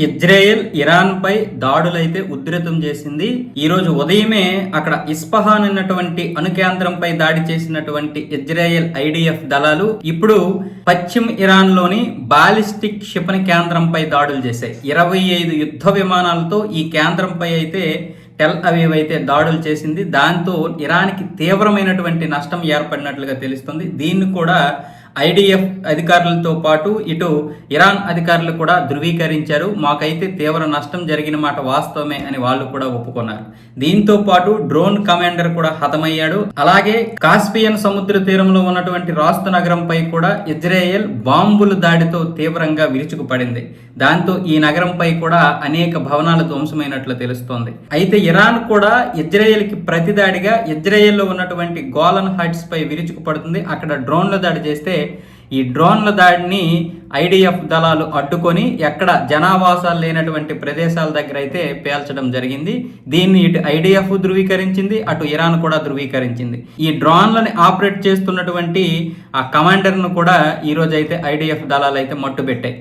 Israel Iran పై దాడులైతే ఉధృతం చేసింది. ఈ రోజు ఉదయమే అక్కడ ఇస్పహాన్ అన్నటువంటి అణుకేంద్రంపై దాడి చేసినటువంటి ఇజ్రాయెల్ ఐడిఎఫ్ దళాలు ఇప్పుడు పశ్చిమ ఇరాన్లోని బాలిస్టిక్ క్షిపణి కేంద్రంపై దాడులు చేశాయి. ఇరవై ఐదు యుద్ధ విమానాలతో ఈ కేంద్రంపై అయితే టెల్ అవీవ్ అయితే దాడులు చేసింది. దాంతో ఇరాన్కి తీవ్రమైనటువంటి నష్టం ఏర్పడినట్లుగా తెలుస్తుంది. దీన్ని కూడా ఐడిఎఫ్ అధికారులతో పాటు ఇటు ఇరాన్ అధికారులు కూడా ధృవీకరించారు. మాకైతే తీవ్ర నష్టం జరిగిన మాట వాస్తవమే అని వాళ్ళు కూడా ఒప్పుకున్నారు. దీంతో పాటు డ్రోన్ కమాండర్ కూడా హతమయ్యాడు. అలాగే కాస్పియన్ సముద్ర తీరంలో ఉన్నటువంటి రాస్తు నగరంపై కూడా ఇజ్రాయెల్ బాంబుల దాడితో తీవ్రంగా విరుచుకుపడింది. దాంతో ఈ నగరంపై కూడా అనేక భవనాలు ధ్వంసమైనట్లు తెలుస్తోంది. అయితే ఇరాన్ కూడా ఇజ్రాయెల్కి ప్రతిదాడిగా ఇజ్రాయెల్లో ఉన్నటువంటి గోలన్ హైట్స్ పై విరుచుకుపడుతుంది. అక్కడ డ్రోన్ల దాడి చేస్తే ఈ డ్రోన్ల దాడిని ఐడిఎఫ్ దళాలు అడ్డుకొని ఎక్కడ జనావాసాలు లేనటువంటి ప్రదేశాల దగ్గర అయితే పేల్చడం జరిగింది. దీన్ని ఇటు ఐడిఎఫ్ ధృవీకరించింది అటు ఇరాన్ కూడా ధృవీకరించింది. ఈ డ్రోన్లని ఆపరేట్ చేస్తున్నటువంటి ఆ కమాండర్ను కూడా ఈరోజు అయితే ఐడిఎఫ్ దళాలు అయితే మట్టుబెట్టాయి.